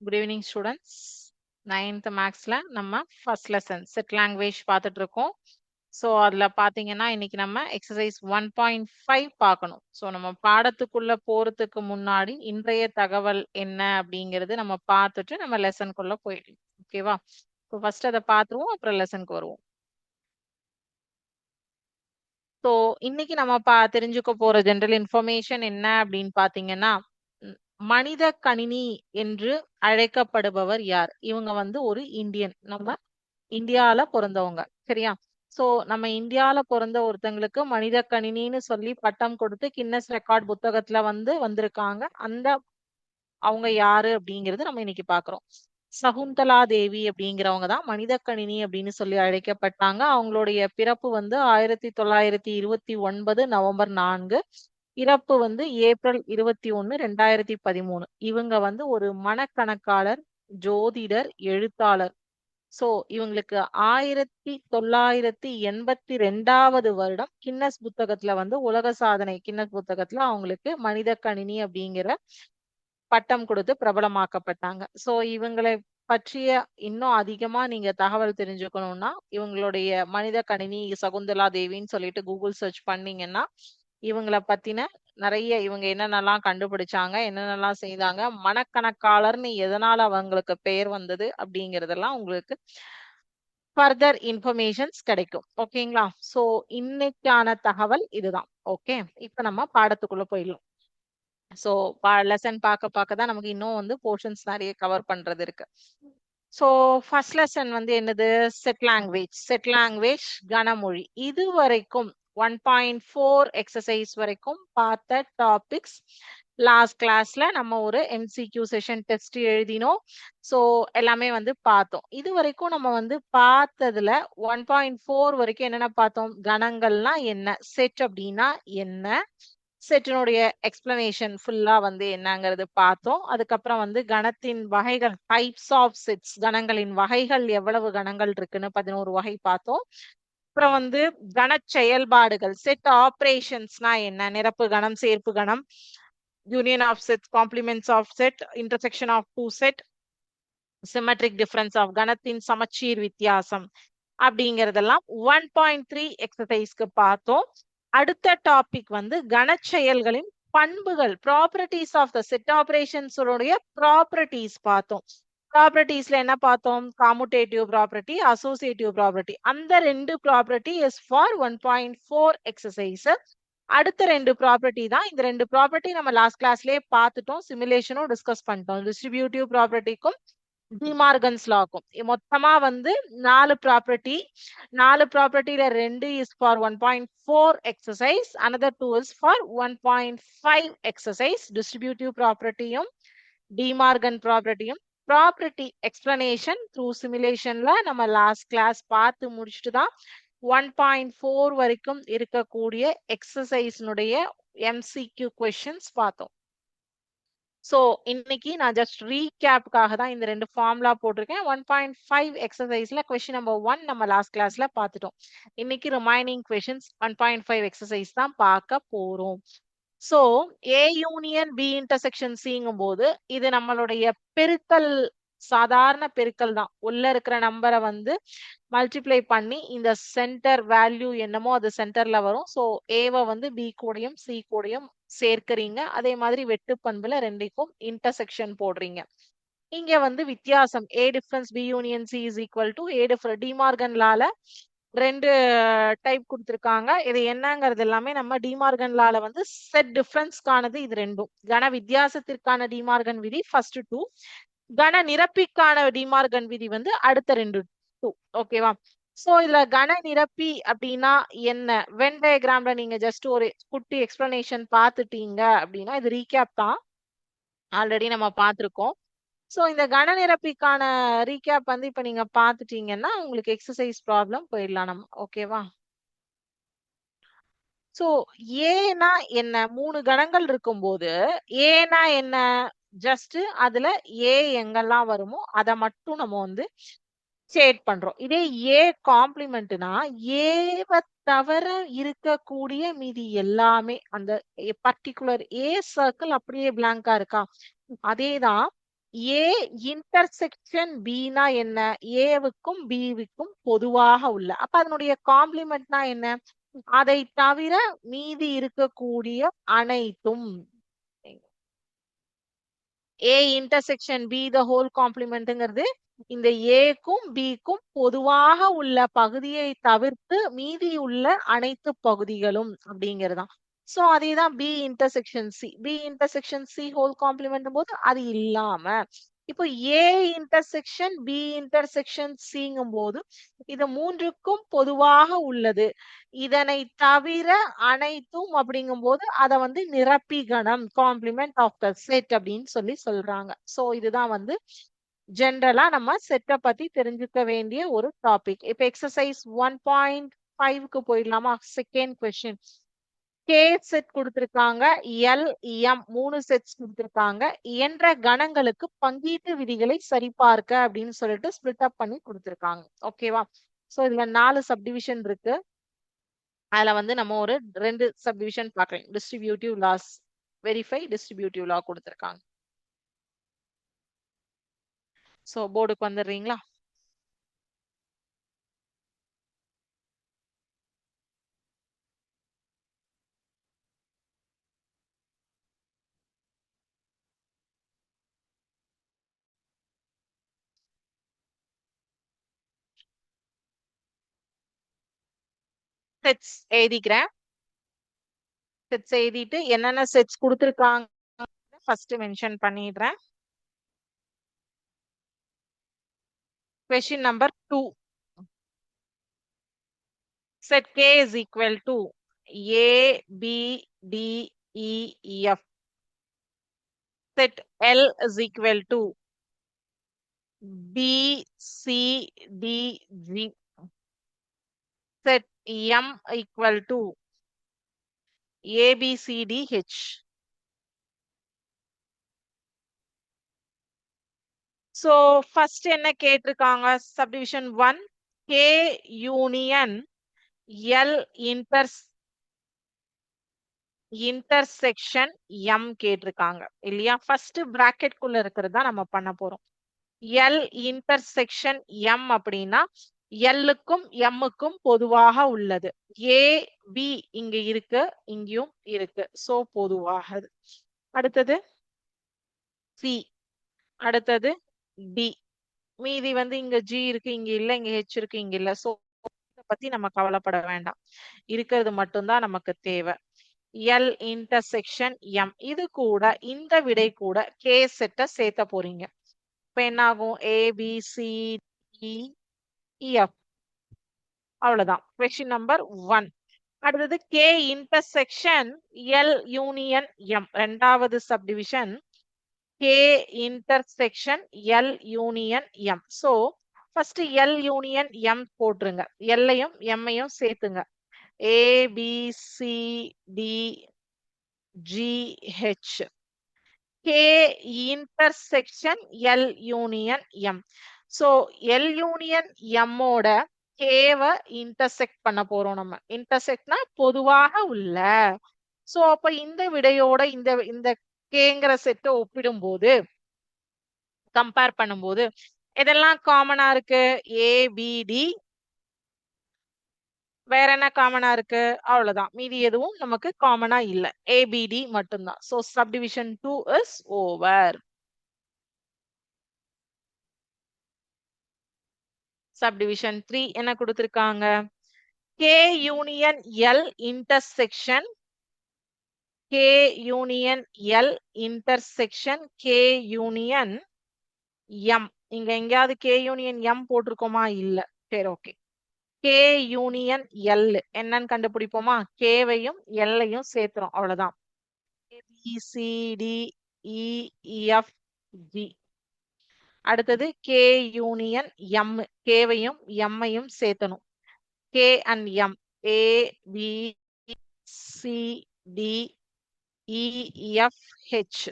Good evening students ninth மேக்ஸ்ல நம்ம first lesson set language பார்த்துட்டு இருக்கோம் ஸோ அதில் பார்த்தீங்கன்னா இன்னைக்கு நம்ம எக்ஸசைஸ் ஒன் பாயிண்ட் ஃபைவ் பார்க்கணும். ஸோ நம்ம பாடத்துக்குள்ள போறதுக்கு முன்னாடி இன்றைய தகவல் என்ன அப்படிங்கிறது நம்ம பார்த்துட்டு நம்ம லெசனுக்குள்ள போயிடலாம். ஓகேவா ஸோ ஃபர்ஸ்ட் அதை பார்த்துருவோம் அப்புறம் லெசனுக்கு வருவோம். ஸோ இன்னைக்கு நம்ம பா தெரிஞ்சுக்க போற ஜென்ரல் இன்ஃபர்மேஷன் என்ன அப்படின்னு பார்த்தீங்கன்னா மனித கணினி என்று அழைக்கப்படுபவர் யார்? இவங்க வந்து ஒரு இந்தியன். நம்ம இந்தியால பிறந்தவங்க. சரியா? சோ நம்ம இந்தியால பிறந்த ஒருத்தங்களுக்கு மனித கணினின்னு சொல்லி பட்டம் கொடுத்து கின்னஸ் ரெக்கார்ட் புத்தகத்துல வந்து வந்திருக்காங்க. அந்த அவங்க யாரு அப்படிங்கிறது நம்ம இன்னைக்கு பாக்குறோம். சகுந்தலா தேவி அப்படிங்கிறவங்க தான் மனித கணினி அப்படின்னு சொல்லி அழைக்கப்பட்டாங்க. அவங்களுடைய பிறப்பு வந்து ஆயிரத்தி தொள்ளாயிரத்தி இருபத்தி ஒன்பது நவம்பர் நான்கு. இறப்பு வந்து ஏப்ரல் இருபத்தி ஒன்று ரெண்டாயிரத்தி பதிமூணு. இவங்க வந்து ஒரு மனக்கணக்காளர் ஜோதிடர் எழுத்தாளர். சோ இவங்களுக்கு ஆயிரத்தி தொள்ளாயிரத்தி எண்பத்தி ரெண்டாவது வருடம் கின்னஸ் புத்தகத்துல வந்து உலக சாதனை கின்னஸ் புத்தகத்துல அவங்களுக்கு மனித கணினி அப்படிங்கிற பட்டம் கொடுத்து பிரபலமாக்கப்பட்டாங்க. சோ இவங்களை பற்றிய இன்னும் அதிகமா நீங்க தகவல் தெரிஞ்சுக்கணும்னா இவங்களுடைய மனித கணினி சகுந்தலா தேவின்னு சொல்லிட்டு கூகுள் சர்ச் பண்ணீங்கன்னா இவங்களை பத்தின நிறைய இவங்க என்னென்னலாம் கண்டுபிடிச்சாங்க என்னென்னலாம் செய்தாங்க மனக்கணக்காளர்னு எதனால அவங்களுக்கு பெயர் வந்தது அப்படிங்கறதெல்லாம் உங்களுக்கு ஃபர்தர் இன்ஃபர்மேஷன்ஸ் கிடைக்கும். ஓகேங்களா ஸோ இன்னைக்கான தகவல் இதுதான். ஓகே இப்போ நம்ம பாடத்துக்குள்ள போயிடலாம். ஸோ லெசன் பார்க்க பார்க்க தான் நமக்கு இன்னும் வந்து போர்ஷன்ஸ் நிறைய கவர் பண்றது இருக்கு. ஸோ ஃபர்ஸ்ட் லெசன் வந்து என்னது? செட் லாங்குவேஜ் செட் லாங்குவேஜ் கனமொழி. இது வரைக்கும் ஒன் பாயிண்ட் ஃபோர் எக்ஸசைஸ் வரைக்கும் பார்த்த டாபிக்ஸ் லாஸ்ட் கிளாஸ்ல நம்ம ஒரு எம்சிக்யூ செஷன் டெஸ்ட் எழுதினோம். ஸோ எல்லாமே வந்து பார்த்தோம். இது வரைக்கும் நம்ம வந்து பார்த்ததுல ஒன் பாயிண்ட் ஃபோர் வரைக்கும் என்னென்ன பார்த்தோம்? கணங்கள்னா என்ன? செட் அப்படின்னா என்ன? செட்டினுடைய எக்ஸ்பிளனேஷன் ஃபுல்லா வந்து என்னங்கிறது பார்த்தோம். அதுக்கப்புறம் வந்து கணத்தின் வகைகள் டைப்ஸ் ஆஃப் செட்ஸ் கணங்களின் வகைகள் எவ்வளவு கணங்கள் இருக்குன்னு பதினோரு வகை பார்த்தோம். அப்புறம் வந்து கண செயல்பாடுகள் செட் ஆப்ரேஷன்ஸ்னா என்ன? நிரப்பு கணம் சேர்ப்பு கணம் union of set complements of set intersection of two set symmetric difference of கணத்தின் சமச்சீர் வித்தியாசம் அப்படிங்கறதெல்லாம் ஒன் பாயிண்ட் த்ரீ எக்ஸசைஸ்க்கு பார்த்தோம். அடுத்த டாபிக் வந்து கணச்செயல்களின் பண்புகள் ப்ராப்பர்ட்டிஸ் ஆஃப் த செட் ஆபரேஷன்ஸோடைய ப்ராப்பர்ட்டிஸ் பார்த்தோம். ப்ராப்பர்ட்டிஸ்ல என்ன பார்த்தோம்? காமுடேட்டிவ் ப்ராப்பர்ட்டி அசோசியேட்டிவ் ப்ராப்பர்ட்டி அந்த ரெண்டு property is for one point four exercise அடுத்த ரெண்டு ப்ராப்பர்ட்டி தான். இந்த ரெண்டு ப்ராப்பர்ட்டி நம்ம லாஸ்ட் கிளாஸ்லயே பார்த்துட்டோம் சிமுலேஷனும் டிஸ்கஸ் பண்ணிட்டோம். டிஸ்ட்ரிபியூட்டிவ் ப்ராப்பர்ட்டிக்கும் டிமார்கன்ஸ் லாக்கும் மொத்தமா வந்து நாலு ப்ராப்பர்ட்டி நாலு ப்ராப்பர்ட்டியில ரெண்டு is for one point four exercise another two is for one point five exercise distributive ப்ராப்பர்ட்டியும் De Morgan ப்ராப்பர்ட்டியும் ப்ராப்பர்ட்டி எக்ஸ்பிளனேஷன் த்ரூ சிமுலேஷன்ல நம்ம லாஸ்ட் கிளாஸ் பார்த்து முடிச்சுட்டு தான் ஒன் பாயிண்ட் ஃபோர் வரைக்கும் இருக்கக்கூடிய எக்ஸசைஸ்னுடைய எம்சிக்யூ கொஷின்ஸ் பார்த்தோம். ஸோ இன்னைக்கு நான் ஜஸ்ட் ரீகேப்புக்காக தான் இந்த ரெண்டு ஃபார்முலா போட்டிருக்கேன். ஒன் பாயிண்ட் ஃபைவ் எக்ஸசைஸ்ல கொஷின் நம்பர் ஒன் நம்ம லாஸ்ட் கிளாஸ்ல பார்த்துட்டோம். இன்னைக்கு remaining questions one point five exercise தான் பார்க்க போறோம். So A union B intersection சிங்கும் போது இது நம்மளுடைய பெருக்கல் சாதாரண பெருக்கல் தான். உள்ள இருக்கிற நம்பரை வந்து மல்டிப்ளை பண்ணி இந்த சென்டர் வேல்யூ என்னமோ அது சென்டர்ல வரும். ஸோ ஏவை வந்து பி கூடயும் சி கூடயும் சேர்க்கிறீங்க. அதே மாதிரி வெட்டு பண்புல ரெண்டுக்கும் இன்டர்செக்ஷன் போடுறீங்க. இங்க வந்து வித்தியாசம். A difference B union C is equal to A difference டிமார்கன்லால ரெண்டு டைப் கொடுத்துருக்காங்க. இது என்னங்கிறது எல்லாமே நம்ம டிமார்கன் லால வந்து செட் டிஃபரன்ஸ்க்கானது இது ரெண்டும். கன வித்தியாசத்திற்கான டிமார்கன் விதி ஃபர்ஸ்ட் டூ கன நிரப்பிக்கான டிமார்கன் விதி வந்து அடுத்த ரெண்டு டூ ஓகேவா சோ இதுல கன நிரப்பி அப்படின்னா என்ன? வென் டயக்ராம்ல நீங்க ஜஸ்ட் ஒரு குட்டி எக்ஸ்பிளனேஷன் பார்த்துட்டீங்க அப்படின்னா இது ரீகேப் தான். ஆல்ரெடி நம்ம பார்த்துருக்கோம். ஸோ இந்த கன நிரப்பிக்கான ரீகேப் வந்து இப்போ நீங்க பார்த்துட்டீங்கன்னா உங்களுக்கு எக்ஸசைஸ் ப்ராப்ளம் போயிடலாம் நம்ம. ஓகேவா ஸோ ஏனா என்ன? மூணு கணங்கள் இருக்கும்போது ஏனா என்ன? ஜஸ்ட் அதுல ஏ எங்கெல்லாம் வருமோ அதை மட்டும் நம்ம வந்து ஸ்டேட் பண்றோம். இதே ஏ காம்ப்ளிமெண்ட்னா ஏவ தவிர இருக்கக்கூடிய மீதி எல்லாமே அந்த பர்டிகுலர் ஏ சர்க்கிள் அப்படியே பிளாங்கா இருக்கா? அதேதான் ஏ இன்டர்செக்ஷன் பினா என்ன? ஏவுக்கும் பிவுக்கும் பொதுவாக உள்ள. அப்ப அதனுடைய காம்ப்ளிமெண்ட்னா என்ன? அதை தவிர மீதி இருக்கக்கூடிய அனைத்தும். A intersection B the whole காம்ப்ளிமெண்ட்ங்கிறது இந்த ஏக்கும் பிக்கும் பொதுவாக உள்ள பகுதியை தவிர்த்து மீதி உள்ள அனைத்து பகுதிகளும் ஸோ அதே தான் B intersection C B intersection C whole complement போது அது இல்லாம இப்போ ஏ இன்டர்செக்ஷன் பி இன்டர்செக்ஷன் சிங்கும் போது இது மூன்றுக்கும் பொதுவாக உள்ளது. இதனை தவிர அனைத்தும் அப்படிங்கும் போது அதை வந்து நிரப்பிகணம் காம்ப்ளிமெண்ட் ஆஃப் த செட் அப்படின்னு சொல்லி சொல்றாங்க. சோ இதுதான் வந்து ஜென்ரலா நம்ம செட்டை பத்தி தெரிஞ்சுக்க வேண்டிய ஒரு டாபிக் இப்ப எக்ஸசைஸ் ஒன் பாயிண்ட் ஃபைவ்க்கு போயிடலாமா? செகண்ட் கொஸ்டின் கே செட் கொடுத்திருக்காங்க. எல் எம் மூணு செட்ஸ் கொடுத்திருக்காங்க. என்ற கணங்களுக்கு பங்கீட்டு விதிகளை சரிபார்க்க அப்படின்னு சொல்லிட்டு ஸ்பிளிட் அப் பண்ணி கொடுத்திருக்காங்க. ஓகேவா ஸோ இதுல நாலு சப்டிவிஷன் இருக்கு. அதுல வந்து நம்ம ஒரு ரெண்டு சப்டிவிஷன் பாக்குறோம் distributive laws verify distributive law கொடுத்திருக்காங்க. ஸோ போர்டுக்கு வந்துடுறீங்களா? செட்ஸ் எழுதிக்கிறேன் செட்ஸ் எழுதிட்டு என்னென்ன செட்ஸ் கொடுத்துருக்காங்க ஃபர்ஸ்ட் மென்ஷன் பண்ணிடுறேன் question number two set k is equal to a b d e f set l is equal to b c d g set M equal to A, B, C, D, H. So first என்ன கேட்டிருக்காங்க? Subdivision one K union L inter intersection M கேட்டிருக்காங்க. இல்லையா? First bracket குள்ள இருக்கிறது தான் நம்ம பண்ண போறோம். எல் இன்டர்செக்ஷன் எம் அப்படின்னா எல்லுக்கும் எம்முக்கும் பொதுவாக உள்ளது. ஏ பி இங்க இருக்கு இங்கேயும் இருக்கு. சோ பொதுவாக அடுத்தது? சி அடுத்தது? டி மீதி வந்து இங்க ஜி இருக்கு இங்க இல்ல இங்க ஹெச் இருக்கு இங்க இல்ல. சோ பத்தி நம்ம கவலைப்பட வேண்டாம். இருக்கிறது மட்டும்தான் நமக்கு தேவை. எல் இன்டர்செக்ஷன் எம் இது கூட இந்த விடை கூட கே செட்டை சேர்த்த போறீங்க. இப்ப என்ன ஆகும் ஏ பி எஃப் அவ்வளவுதான். கொஸ்டின் நம்பர் ஒன் அடுத்தது K intersection L union M ரெண்டாவது subdivision K intersection L union M so first L union M போட்டுருங்க. எல்லையும் எம்மையும் சேர்த்துங்க. A B C D G H K intersection L union M so L union எம்மோட கேவ intersect பண்ண போறோம் நம்ம. இன்டர்செக்ட்னா பொதுவாக உள்ள. சோ அப்ப இந்த விடையோட இந்த இந்த கேங்கிற செட்டை ஒப்பிடும்போது கம்பேர் பண்ணும்போது இதெல்லாம் காமனா இருக்கு? ஏபிடி வேற என்ன காமனா இருக்கு? அவ்வளவுதான். மீதி எதுவும் நமக்கு காமனா இல்ல. ஏபிடி மட்டும்தான். So subdivision two is over subdivision three என்ன கொடுத்திருக்காங்க? K union L intersection K union L intersection K union M இங்க எங்கேயாவது கே யூனியன் எம் போட்டிருக்கோமா? இல்ல. சரி ஓகே கே யூனியன் எல் என்னன்னு கண்டுபிடிப்போமா? கேவையும் எல்லையும் சேர்த்துறோம். அவ்வளவுதான். எஃப் ஜி அடுத்தது கே யூனியன் எம் கேவையும் எம்மையும் சேர்த்தணும். K and M A B C D EF H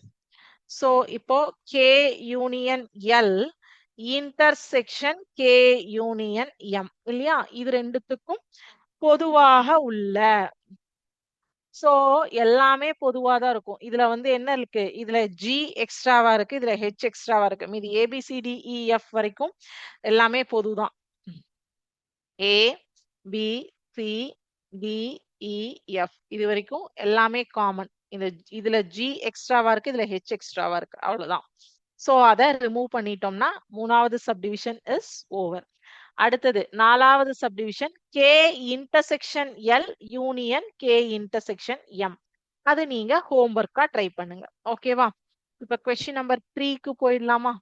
so இப்போ K union L intersection K union M இல்லையா? இது ரெண்டுத்துக்கும் பொதுவாக உள்ள சோ எல்லாமே பொதுவா தான் இருக்கும். இதுல வந்து என்ன இருக்கு? இதுல ஜி எக்ஸ்ட்ராவா இருக்கு இதுல ஹெச் எக்ஸ்ட்ராவா இருக்கு. மீதி ஏபிசிடிஇஎஃப் வரைக்கும் எல்லாமே பொதுதான் A B C D E e, F இது வரைக்கும் எல்லாமே காமன் இந்த இதுல ஜி எக்ஸ்ட்ராவா இருக்கு இதுல ஹெச் எக்ஸ்ட்ராவா இருக்கு. அவ்வளவுதான். சோ அதை ரிமூவ் பண்ணிட்டோம்னா மூணாவது சப்டிவிஷன் இஸ் ஓவர் அடுத்தது நாலாவது subdivision K intersection L union K intersection M அது நீங்க ஹோம்ஒர்க்கா ட்ரை பண்ணுங்க. ஓகேவா இப்ப கொஸ்டின் நம்பர் த்ரீக்கு போயிடலாமா?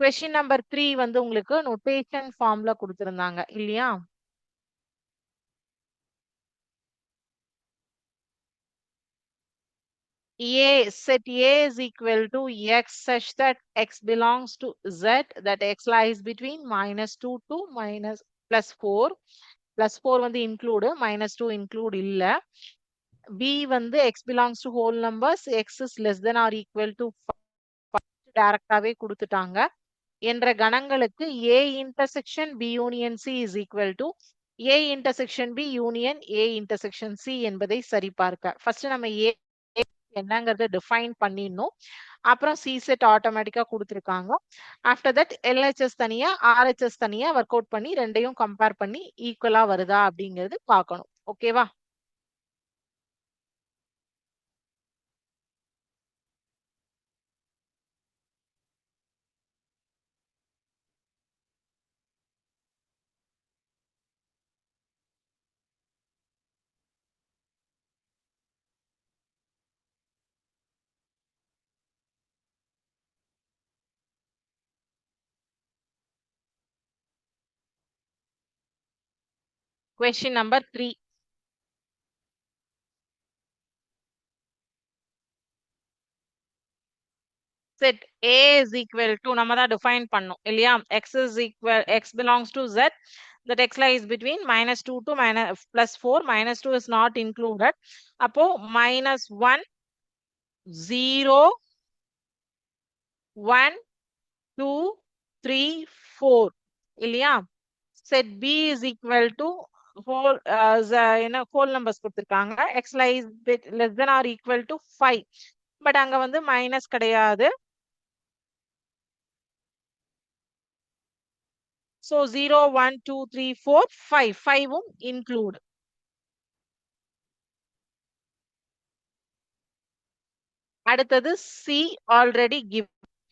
கொஸ்டின் நம்பர் த்ரீ வந்து உங்களுக்கு நொட்டேஷன் ஃபார்ம்ல கொடுத்துருந்தாங்க இல்லையா? A set A is equal to x such that x belongs to z that x lies between minus 2 to minus plus 4 plus 4 வந்து include minus 2 include இல்ல B வந்து x belongs to whole numbers x is less than or equal to 5 டைரக்டாவே கொடுத்துட்டாங்க என்ற கணங்களுக்கு A intersection B union C is equal to A intersection B union A intersection C என்பதை சரிபார்க்க first நம்ம A என்னங்கறத define பண்ணிடணும். அப்புறம் C set ஆட்டோமேட்டிக்கா கொடுத்துருக்காங்க. After that LHS தனியா ஆர்ஹெச்எஸ் தனியா ஒர்க் அவுட் பண்ணி ரெண்டையும் கம்பேர் பண்ணி ஈக்குவலா வருதா அப்படிங்கிறது பார்க்கணும். ஓகேவா Question number three. Set A is equal to நம்ம தான் define பண்ணோம் இல்லையா x is equal x belongs to z that x lies between minus 2 to minus plus 4 minus 2 is not included அப்போ minus 1 0 1 2 3 4 இல்லையா set B is equal to whole uh, என்ன whole numbers கொடுத்துருக்காங்க. X lies bit less than or equal to 5 but அங்க வந்து minus கிடையாது. So zero one two three four five ஃபைவும் include அடுத்தது C already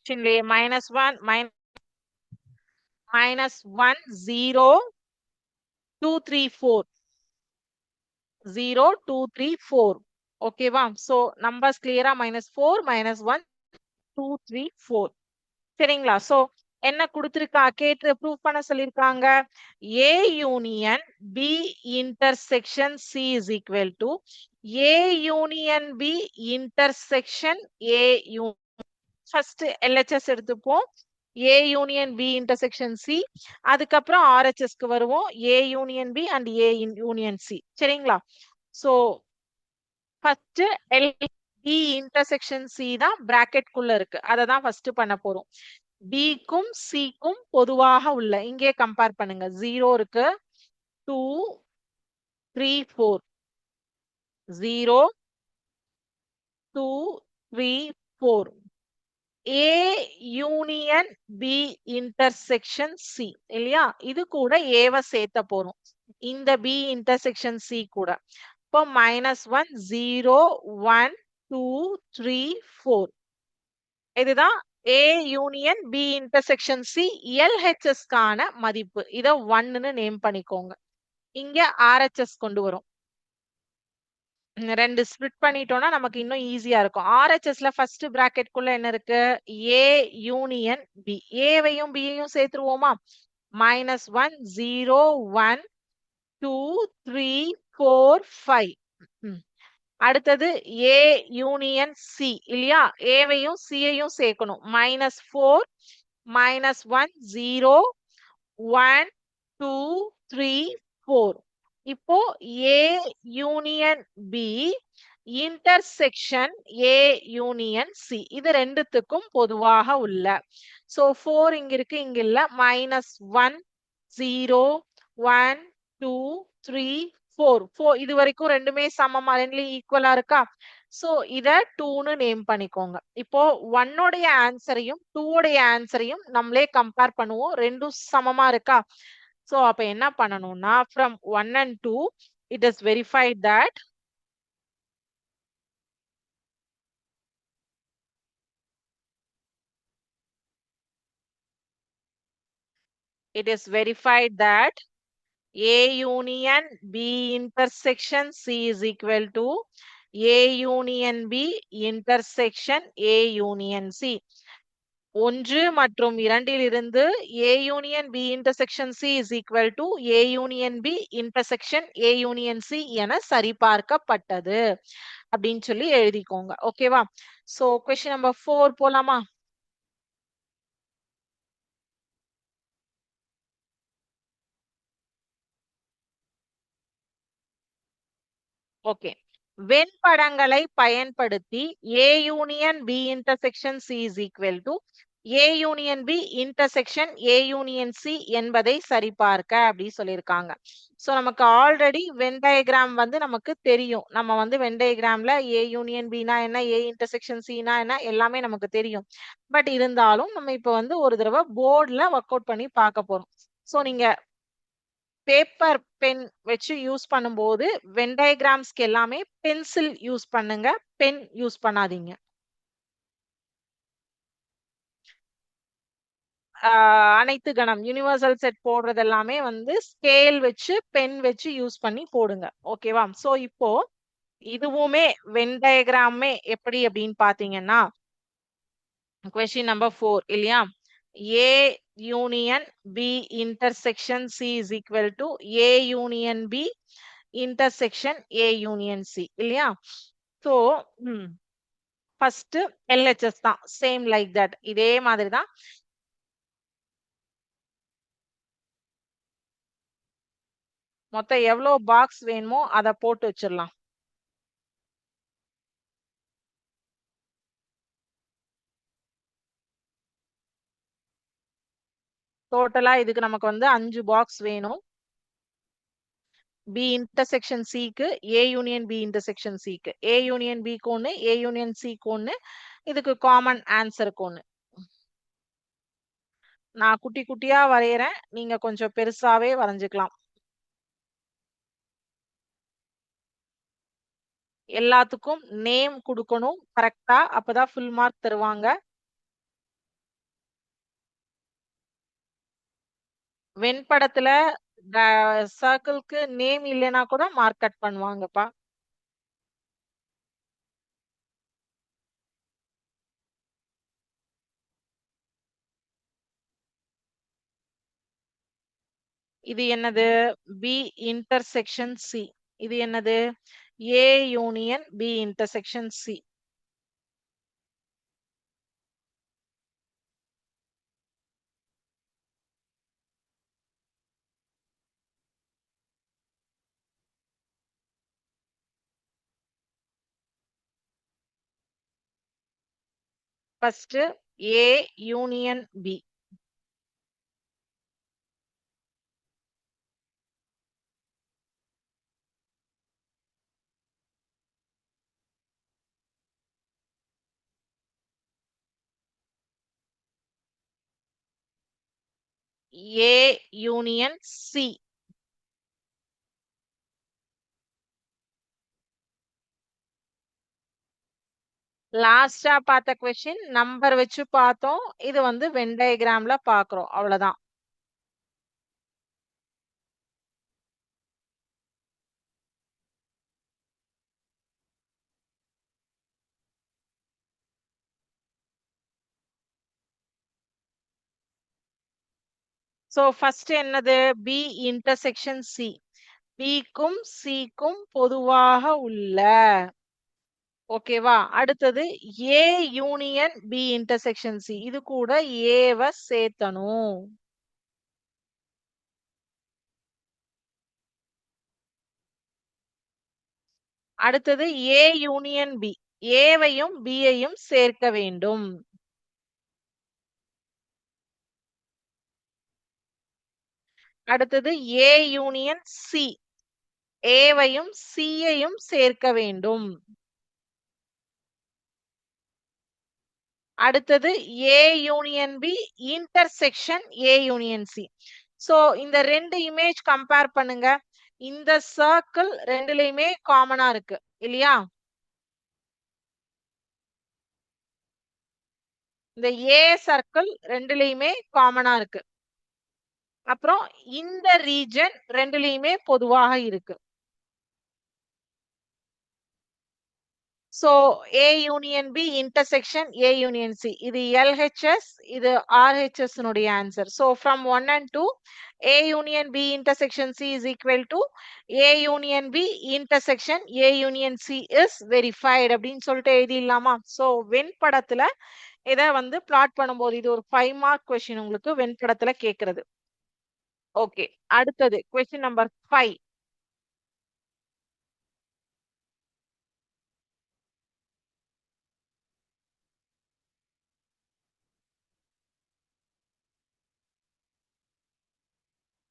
கிவ்லே minus one minus minus one zero two three four zero two three four ஓகேவா so numbers கிளியரா minus four minus one two three four சரிங்களா? So என்ன கொடுத்துருக்கா? கேட்டு prove பண்ண சொல்லியிருக்காங்க A union B intersection C is equal to A union B intersection A U first LHS எடுத்துப்போம். A union B intersection C அதுக்கப்புறம் ஆர்ஹெச்எஸ்க்கு வருவோம். A union B and A union C சரிங்களா? So first L B intersection C தான் பிராக்கெட்குள்ள இருக்கு. அதை தான் ஃபர்ஸ்ட் பண்ண போறோம். பிக்கும் சிக்கும் பொதுவாக உள்ள இங்கே கம்பேர் பண்ணுங்க. ஜீரோ இருக்கு. Two three four zero two three four A union B intersection C இல்லையா? இது கூட ஏவ சேர்த்த போறோம். இந்த பி இன்டர்செக்ஷன் சி கூட. இப்போ minus one zero one two three four இதுதான் A union B intersection C எல்ஹெச்எஸ்கான மதிப்பு. இத ஒன்னுன்னு நேம் பண்ணிக்கோங்க. இங்க ஆர்ஹெச்எஸ் கொண்டு வரும். ரெண்டு ஸ்பிளிட் பண்ணிட்டோம்னா நமக்கு இன்னும் ஈஸியா இருக்கும். ஆர்ஹெச்எஸ்ல ஃபர்ஸ்ட் பிராக்கெட் குள்ள என்ன இருக்கு? ஏ யூனியன் பி ஏவையும் பியையும் சேர்த்துருவோமா? Minus one zero one two three four five அடுத்தது ஏ யூனியன் சி இல்லையா? ஏவையும் சியையும் சேர்க்கணும். Minus four minus one zero one two three four இப்போ A union B intersection A union C இது ரெண்டுத்துக்கும் பொதுவாக உள்ள. சோ ஃபோர் இங்க இருக்கு இங்க இல்ல. Minus one zero one two three four four இது வரைக்கும் ரெண்டுமே சமமா. ரெண்டுலயும் ஈக்குவலா இருக்கா? சோ இத டூன்னு நேம் பண்ணிக்கோங்க. இப்போ ஒன்னோடைய ஆன்சரையும் டூவோடைய ஆன்சரையும் நம்மளே கம்பேர் பண்ணுவோம். ரெண்டும் சமமா இருக்கா? சோ அப்ப என்ன பண்ணணும்னா from one and two it is verified that it is verified that A union B intersection C is equal to A union B intersection A union C. ஒன்று மற்றும் இரண்டிலிருந்து A union B intersection C is equal to A union B intersection A union C என சரிபார்க்கப்பட்டது. அப்படின்னு சொல்லி எழுதிக்கோங்க. ஓகேவா so question number four போலாமா? ஓகே வெண்படங்களை பயன்படுத்தி A union B intersection C is equal to A union B intersection A union C என்பதை சரிபார்க்க அப்படி சொல்லியிருக்காங்க. சோ நமக்கு ஆல்ரெடி வென் டயக்ராம் வந்து நமக்கு தெரியும். நம்ம வந்து வென் டயக்ராம்ல ஏ யூனியன் பினா என்ன ஏ இன்டர்செக்ஷன் சினா என்ன எல்லாமே நமக்கு தெரியும். பட் இருந்தாலும் நம்ம இப்ப வந்து ஒரு தடவை போர்டில் ஒர்க் அவுட் பண்ணி பார்க்க போறோம். சோ நீங்க பேப்பர் பென் வச்சு யூஸ் பண்ணும்போது வென் டயக்ராம்ஸ்க்கு எல்லாமே பென்சில் யூஸ் பண்ணுங்க பென் யூஸ் பண்ணாதீங்க. அனைத்து கணம் யூனிவர்சல் செட் போடுறது எல்லாமே வந்து ஸ்கேல் வச்சு பென் வச்சு யூஸ் பண்ணி போடுங்க. ஓகேவா ஸோ இப்போ இதுவுமே வென் டயக்ராமே எப்படி அப்படின்னு பாத்தீங்கன்னா கொஸ்டின் நம்பர் ஃபோர் இல்லையா? A union B intersection C is equal to A union B intersection A union C இல்லையா? So ஃபர்ஸ்ட் எல்ஹெச்எஸ் தான் சேம் லைக் தட் இதே மாதிரி தான். மொத்தம் எவ்வளவு பாக்ஸ் வேணுமோ அதை போட்டு வச்சிடலாம். டோட்டலா இதுக்கு நமக்கு வந்து அஞ்சு பாக்ஸ் வேணும். பி இன்டர்செக்ஷன் சிக்கு ஏ யூனியன் பி இன்டர்செக்ஷன் சிக்கு ஏ யூனியன் பிக்கு ஒன்று ஏ யூனியன் சிக்கு ஒன்று இதுக்கு காமன் ஆன்சருக்கு ஒன்று நான் குட்டி குட்டியா வரைகிறேன் நீங்க கொஞ்சம் பெருசாவே வரைஞ்சுக்கலாம். எல்லாத்துக்கும் நேம் கொடுக்கணும். கரெக்டா அப்பதான் ஃபுல் மார்க் தருவாங்க. வெண்படத்துல சர்க்கிள்க்கு நேம் இல்லைன்னா கூட மார்க் கட் பண்ணுவாங்கப்பா. இது என்னது? பி இன்டர்செக்ஷன் சி இது என்னது? A union B intersection C first A union B A union C லாஸ்டா பார்த்த கொஸ்டின் நம்பர் வச்சு பார்த்தோம். இது வந்து வென் டயக்ராம்ல பாக்குறோம் அவ்வளவுதான். சோ ஃபர்ஸ்ட் என்னது? பி இன்டர்செக்ஷன் சி பிக்கும் சிக்கும் பொதுவாக உள்ள ஓகேவா அடுத்தது A union B intersection C இது கூட ஏவ சேர்த்தணும். அடுத்தது ஏ யூனியன் பி ஏவையும் பியையும் சேர்க்க வேண்டும். அடுத்தது ஏ யூனியன் சி ஏவையும் சியையும் சேர்க்க வேண்டும். அடுத்தது A union B intersection A union C so இந்த ரெண்டு இமேஜ் கம்பேர் பண்ணுங்க. இந்த சர்க்கிள் ரெண்டுலயுமே காமனா இருக்கு இல்லையா? இந்த ஏ சர்க்கிள் ரெண்டுலயுமே காமனா இருக்கு. அப்புறம் இந்த ரீஜன் ரெண்டுலயுமே பொதுவாக இருக்கு. So A union B intersection A union C இது எல்ஹெச்எஸ் இது RHS answer so from one and two A union B intersection C is equal to A union B intersection A union C is verified அப்படின்னு சொல்லிட்டு எழுதிடலாமா? So வெண்படத்துல இதை வந்து plot பண்ணும்போது இது ஒரு five mark question உங்களுக்கு வெண்படத்துல கேக்குறது. ஓகே அடுத்தது question number five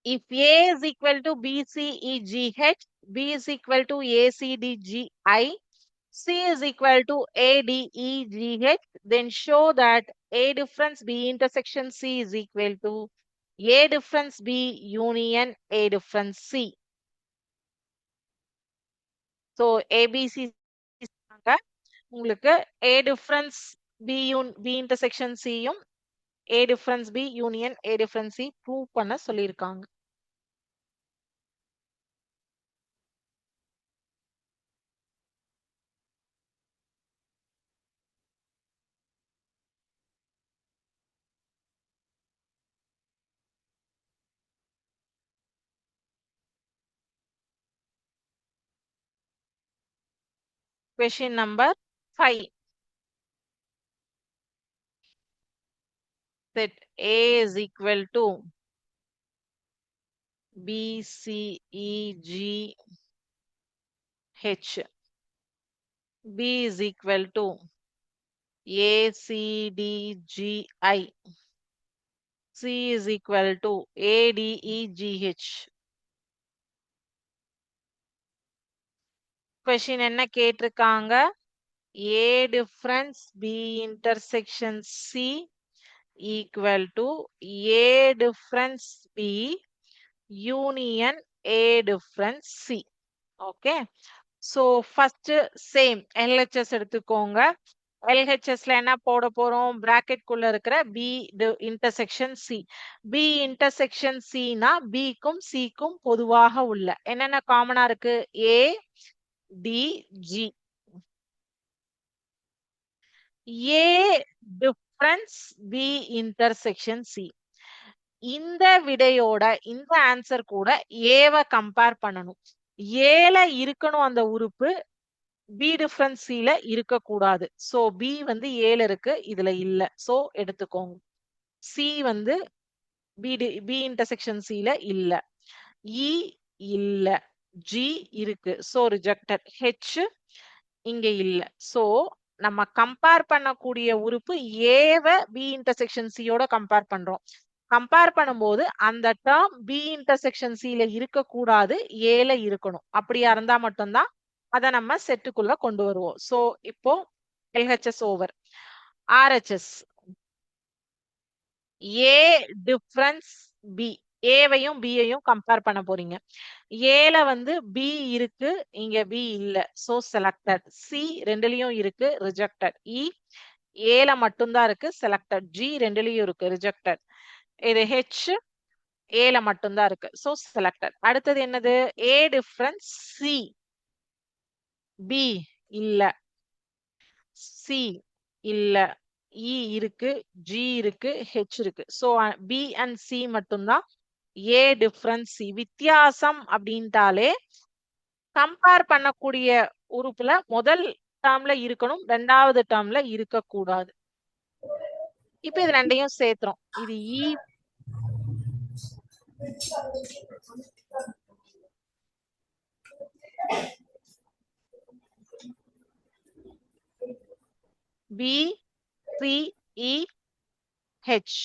if A is equal to BCEGH, B is equal to ACDGI, C is equal to ADEGH, then show that A difference B intersection C is equal to A difference B union A difference C. So ABC உங்களுக்கு A difference B un B intersection C யும் A difference B union A difference C prove பண்ண சொல்லியிருக்காங்க Question number 5. Set A is equal to B, C, E, G, H. B is equal to A, C, D, G, I. C is equal to A, D, E, G, H. Question என்ன கேட்டிருக்காங்க A difference B intersection C equal to A difference B union A difference C okay so first same LHS எடுத்துக்கோங்க. எல்ஹெச்எஸ்ல என்ன போட போறோம்? Bracket குள்ள இருக்கிற B intersection C B intersection சினா பிக்கும் சிக்கும் பொதுவாக உள்ள. என்னென்ன காமனா இருக்கு? A D G A difference B intersection C இந்த விடையோட இந்த ஆன்சர் கூட ஏவ கம்பேர் பண்ணணும். ஏல இருக்கணும் அந்த உறுப்பு பி டிஃபரன்ஸ் சில இருக்க கூடாது சோ பி வந்து ஏல இருக்கு இதுல இல்ல. சோ எடுத்துக்கோங்க. சி வந்து பி பி இன்டர்செக்ஷன் சில இல்ல. இ இல்ல. ஜி இருக்கு. சோ ரிஜெக்டட் ஹெச் இங்க இல்ல. சோ நம்ம கம்பேர் பண்ணக்கூடிய உறுப்பு ஏவ பி இன்டர்செக்ஷன் சியோட கம்பேர் பண்றோம். கம்பேர் பண்ணும்போது அந்த டேர்ம் பி இன்டர்செக்ஷன் சில இருக்கக்கூடாது ஏல இருக்கணும். அப்படியா இருந்தா மட்டும்தான் அதை நம்ம செட்டுக்குள்ள கொண்டு வருவோம். சோ இப்போ LHS over RHS A difference B ஏவையும் பியையும் கம்பேர் பண்ண போறீங்க. ஏல வந்து பி இருக்கு இங்க பி இல்ல. சோ செலக்டட் சி ரெண்டுலயும் இருக்கு ரிஜெக்டட் இ ஏல மட்டும்தான் இருக்கு செலக்டட் ஜி ரெண்டுலயும் இருக்கு ரிஜெக்டட் இது ஹெச் ஏல மட்டும்தான் இருக்கு சோ செலக்டட் அடுத்தது என்னது? ஏ டிஃபரன்ஸ் சி பி இல்ல. சி இல்ல. இ இருக்கு ஜி இருக்கு ஹெச் இருக்கு. சோ பி அண்ட் சி மட்டும்தான் ஏ டிஃபரன்ஸ் வித்தியாசம் அப்படின்ட்டாலே கம்பேர் பண்ணக்கூடிய உறுப்புல முதல் டேர்ம்ல இருக்கணும் ரெண்டாவது டேர்ம்ல இருக்க கூடாது இப்ப இது ரெண்டையும் சேர்த்துறோம். இது E B C E H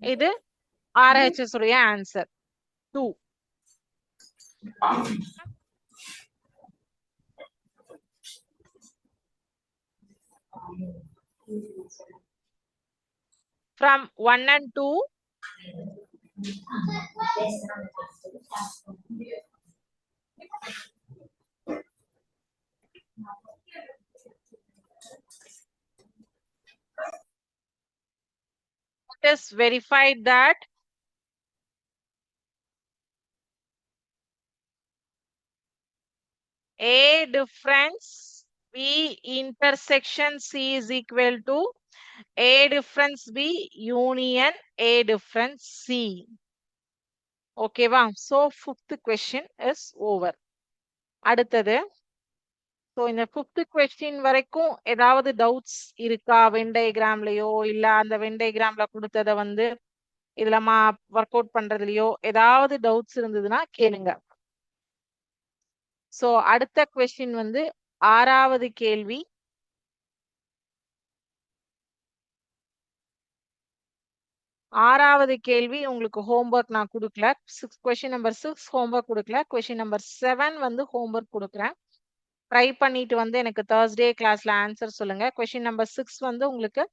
இது Are is three answer. 2. From 1 and 2. Let us verified that A difference B intersection C is equal to A difference B union A difference C. ஓகேவா so fifth question is over அடுத்தது. So இந்த fifth question வரைக்கும் ஏதாவது doubts இருக்கா? When டயக்ராம்லயோ இல்லை அந்த when டயக்ராம்ல கொடுத்ததை வந்து இதில் மா ஒர்க் அவுட் பண்ணுறதுலையோ ஏதாவது டவுட்ஸ் இருந்ததுன்னா கேளுங்க. ஸோ அடுத்த கொஸ்டின் வந்து ஆறாவது கேள்வி. ஆறாவது கேள்வி உங்களுக்கு ஹோம்ஒர்க் நான் கொடுக்கல. Six question number six homework கொடுக்கல. கொஸ்டின் நம்பர் செவன் வந்து ஹோம்ஒர்க் கொடுக்குறேன். ட்ரை பண்ணிட்டு வந்து எனக்கு தேர்ஸ்டே கிளாஸ்ல ஆன்சர் சொல்லுங்க. கொஸ்டின் நம்பர் சிக்ஸ் வந்து உங்களுக்கு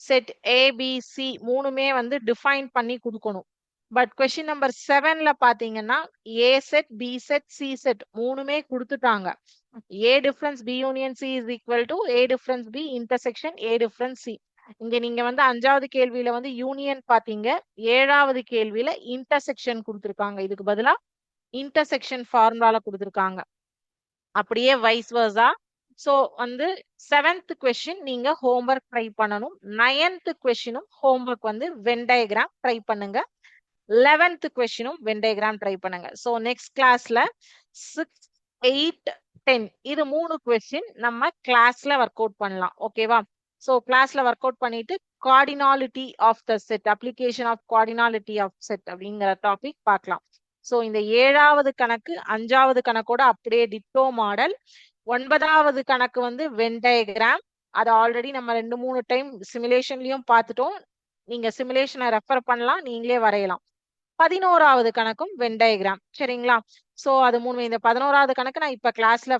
செட் ஏபிசி மூணுமே வந்து டிஃபைன் பண்ணி கொடுக்கணும். பட் கொஸ்டின் நம்பர் செவன்ல பாத்தீங்கன்னா A set B set C set மூணுமே கொடுத்துட்டாங்க. A difference B union C is equal to A difference B intersection A difference C இங்க நீங்க வந்து அஞ்சாவது கேள்வியில வந்து யூனியன் பாத்தீங்க. ஏழாவது கேள்வியில இன்டர்செக்ஷன் கொடுத்துருக்காங்க. இதுக்கு பதிலா இன்டர்செக்ஷன் ஃபார்முலால கொடுத்துருக்காங்க. அப்படியே வைஸ் வர்ஸா ஸோ வந்து செவன்த் கொஸ்டின் நீங்க ஹோம்ஒர்க் ட்ரை பண்ணணும். நைன்த் கொஸ்டினும் ஹோம்ஒர்க் வந்து வென் டயக்ராம் ட்ரை பண்ணுங்க. லெவன்த் கொஸ்டினும் வென் டயக்ராம் ட்ரை பண்ணுங்க. ஸோ நெக்ஸ்ட் கிளாஸ்ல சிக்ஸ் எயிட் டென் இது மூணு கொஸ்டின் நம்ம கிளாஸ்ல ஒர்க் அவுட் பண்ணலாம். ஓகேவா ஸோ கிளாஸ்ல ஒர்க் அவுட் பண்ணிட்டு cardinality of the set application of cardinality of set அப்படிங்கிற டாபிக் பார்க்கலாம். ஸோ இந்த ஏழாவது கணக்கு அஞ்சாவது கணக்கோட அப்படியே டிட்டோ மாடல் ஒன்பதாவது கணக்கு வந்து வென் அதை அது ஆல்ரெடி நம்ம ரெண்டு மூணு டைம் சிமுலேஷன்லயும் பார்த்துட்டோம். நீங்க சிமுலேஷனை ரெஃபர் பண்ணலாம். நீங்களே வரையலாம். பதினோராவது கணக்கும் வென் டயக்ராம் சரிங்களா? சோ அது மூணு இந்த பதினோராவது கணக்கு நான் இப்ப கிளாஸ்ல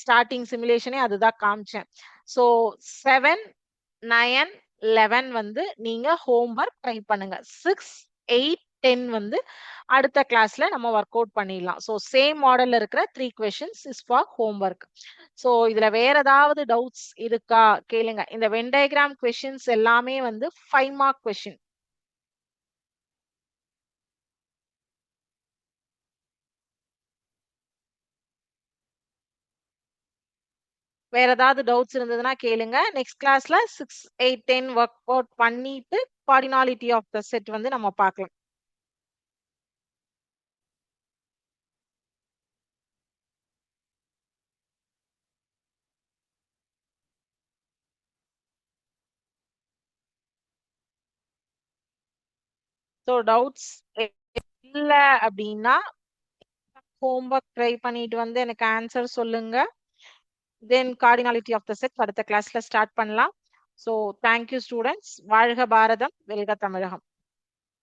ஸ்டார்டிங் சிமுலேஷனே அதுதான் காமிச்சேன். சோ செவன் நயன் லெவன் வந்து நீங்க ஹோம்ஒர்க் ட்ரை பண்ணுங்க. சிக்ஸ் எயிட் டென் வந்து அடுத்த கிளாஸ்ல நம்ம ஒர்க் அவுட் பண்ணிடலாம் ஸோ சேம் மாடல்ல இருக்கிற three questions is for homework so இதுல வேற ஏதாவது டவுட்ஸ் இருக்கா? கேளுங்க. இந்த வென் டயக்ராம் கொஷின்ஸ் எல்லாமே வந்து ஃபைவ் மார்க் கொஷின் வேற ஏதாவது டவுட்ஸ் இருந்ததுன்னா கேளுங்க. நெக்ஸ்ட் கிளாஸ்ல six eight ten work out பண்ணிட்டு கார்டினாலிட்டி ஆஃப் த செட் வந்து நம்ம பார்க்கலாம். ஸோ டவுட்ஸ் இல்லை அப்படின்னா ஹோம்ஒர்க் ட்ரை பண்ணிட்டு வந்து எனக்கு ஆன்சர் சொல்லுங்க. Then cardinality of the set அடுத்த கிளாஸ்ல ஸ்டார்ட் பண்ணலாம். ஸோ தேங்க்யூ ஸ்டூடெண்ட்ஸ் வாழ்க பாரதம். வெல்க தமிழகம்.